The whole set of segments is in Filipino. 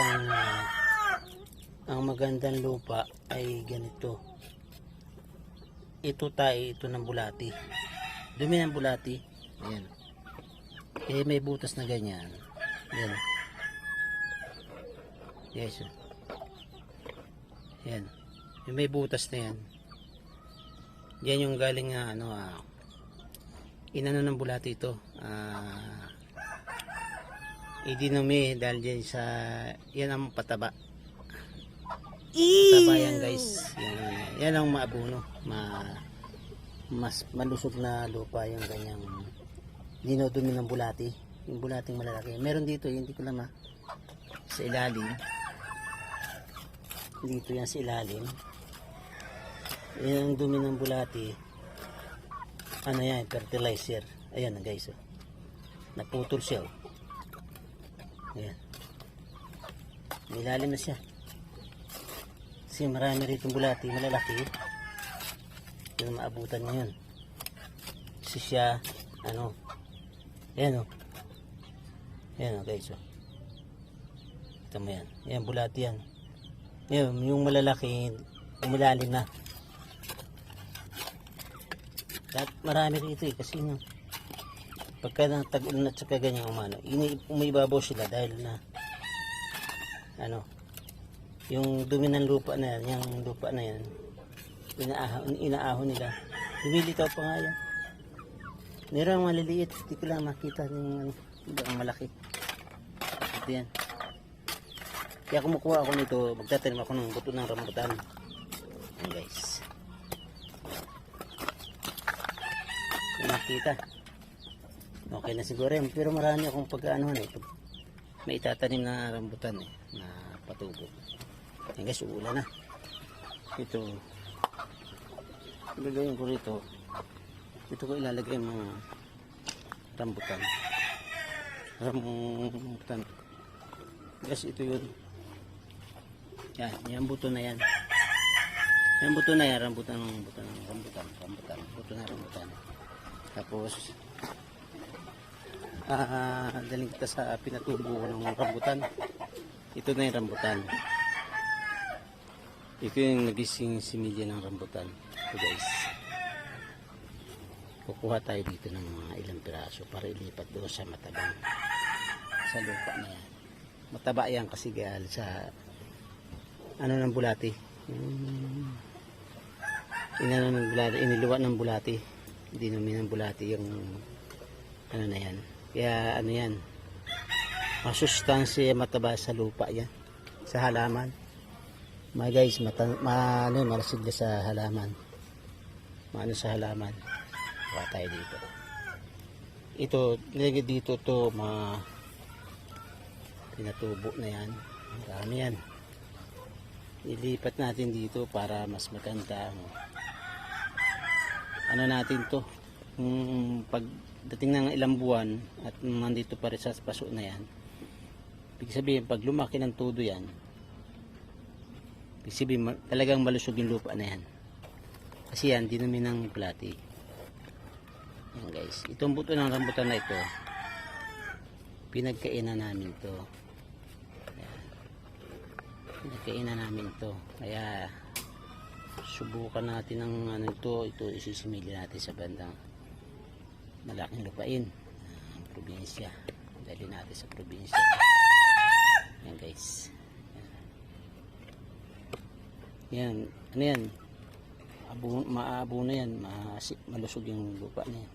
Ang, ang magandang lupa ay ganito. Ito tayo, ito ng bulati. Dumi ng bulati. Ayan. Eh, may butas na ganyan. Ayan. Yes. Ayan. Yung may butas na yan. Yan yung galing nga ano ah, inano ng bulati ito. Ah, idinumi dahil dyan sa yan ang pataba. Pataba yan guys. Yan, yan ang maabuno. Ma, mas malusog na lupa yung ganyang dinodumi ng bulati. Yung bulating malalaki. Meron dito, hindi ko lang ma sa ilalim. Dito yan sa ilalim. Yan ang dumi ng bulati. Ano yan? Fertilizer. Ayan guys. Oh. Naputol siya. Oh. Ayan. May ilalim na siya. Kasi marami rito bulati. Malalaki. Yung maabutan niya yun. Kasi siya, ano, ayan o. Ayan o guys o. Ito mo yan. Ayan, bulati yan. Yan, yung malalaki, umilalim na. Lahat marami rito eh, kasi no, pagka tag-ulan at saka ganyan umano, ini, umibabaw sila dahil na, ano, yung dumi ng lupa na yan, yung lupa na yan, inaahon, inaahon nila. Lumilitaw pa nga yan. Meron maliliit, hindi ko lang makita yung ano, ang malaki. Ito yan. Kaya kumukuha ako nito, magtatanim ako ng buto ng rambutan. Yan guys. Yung makita. Okay na siguro yan. Pero marami akong pag-aanohan eh. Pag may itatanim na rambutan eh. Na patubo. Yan guys, uulan na. Ito. Ilagay ko rito. Ito ko ilalagay mga rambutan. Rambutan. Guys, ito yun. Yan, yan buto na yan. Yan buto na yan, rambutan, rambutan, rambutan, rambutan, buto na rambutan. Tapos, ah, daling kita sa pinatubo ng rambutan. Ito na yung rambutan. Ito yung nagising similya ng rambutan. Ito guys. Kukuha tayo dito ng mga ilang piraso para ilipat doon sa matabang sa lupa na yan. Mataba yan kasi gal sa ano ng bulati. Yung, inano ng bulati, iniluwa ng bulati. Dinumi ng bulati yung ano na yan. Kaya ano yan, masustansya mataba sa lupa yan. Sa halaman. Mga guys, mata, ma, ano, malasigla sa halaman. Maano sa halaman. Kuha tayo dito. Ito, nilagay dito to ma pinatubo na yan. Marami yan. Ilipat natin dito para mas maganda ano natin to. Kung pagdating ng ilang buwan at nandito pa rin sa paso na yan. Ibig sabihin, pag lumaki ng todo yan, ibig sabihin, talagang malusog yung lupa na yan. Kasi yan, dinumi ng plati. Yan guys. Itong buto ng rambutan na ito, pinagkainan namin to. Yan. Pinagkainan namin to. Kaya, subukan natin ang ano ito. Ito isisimili natin sa bandang malaking lupain. Probinsya. Dali natin sa probinsya. Yan guys. Yan. Ano yan? Abo, maabo na yan. Masi, malusog yung lupa na yan.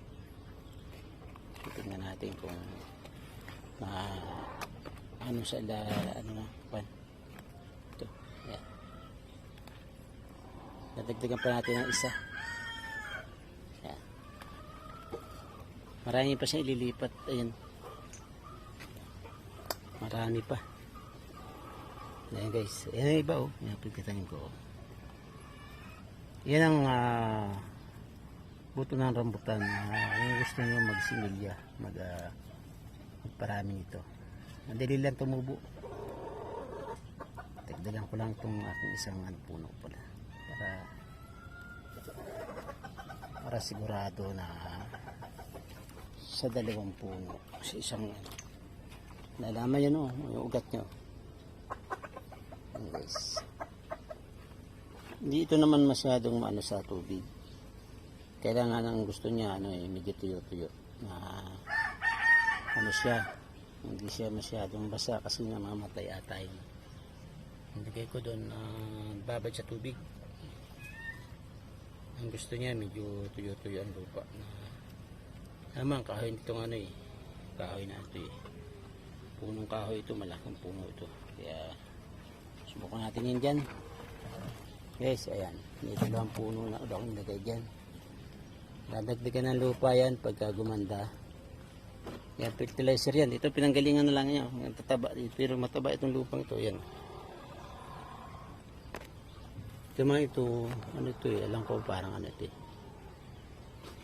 Tingnan natin kung ma ano sa la, ano na pan ito yan nadagdagan pa natin ng isa yan marami pa siya ililipat. Ayan. Marami pa. Ayan guys. Ayan ang iba oh. Yan pagkatanim ko oh. ang ah, buto ng rambutan. Uh, yung gusto nyo magsimilya mag ah, magparami nito madali lang tumubo. Tagdagan ko lang itong aking isang ano, puno pala. Para para sigurado na sa dalawang puno sa isang Nalaman yan oh, yung ugat nyo. Guys. Hindi ito naman masyadong ano sa tubig. Kailangan ang gusto niya ano eh, medyo tuyo-tuyo. Na ano siya, hindi siya masyadong basa kasi namamatay ata yun. Nilagay ko doon uh, babad sa tubig. Ang gusto niya medyo tuyo-tuyo ang lupa. Na, naman kahoy nitong ano eh. Kahoy na ito eh. Punong kahoy ito, malaking puno ito. Kaya subukan natin yun dyan. Guys, ayan. Dito lang ang puno na ulo akong nilagay dyan. Dadagdagan ng lupa yan pagka gumanda. Yan, fertilizer yan. Ito pinanggalingan na lang. Yan, tataba. Pero mataba itong lupang ito. Yan. Ito mga ito, ano ito eh. Alam ko parang ano ito eh.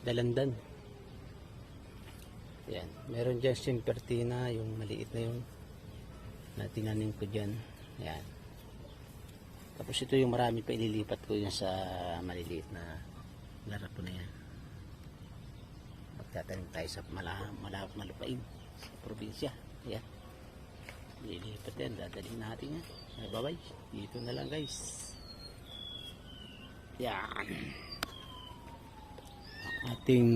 Dalandan. Yan. Meron dyan simpertina, yung maliit na yung na ko dyan. Yan. Tapos ito yung marami pa ililipat ko yun sa maliliit na larap ko na yan. Magtatanim tayo sa mala, malawak na lupain sa probinsya. Yan. Ililipat yan. Dadalhin natin yan. Bye-bye. Dito na lang guys. Yan. Ating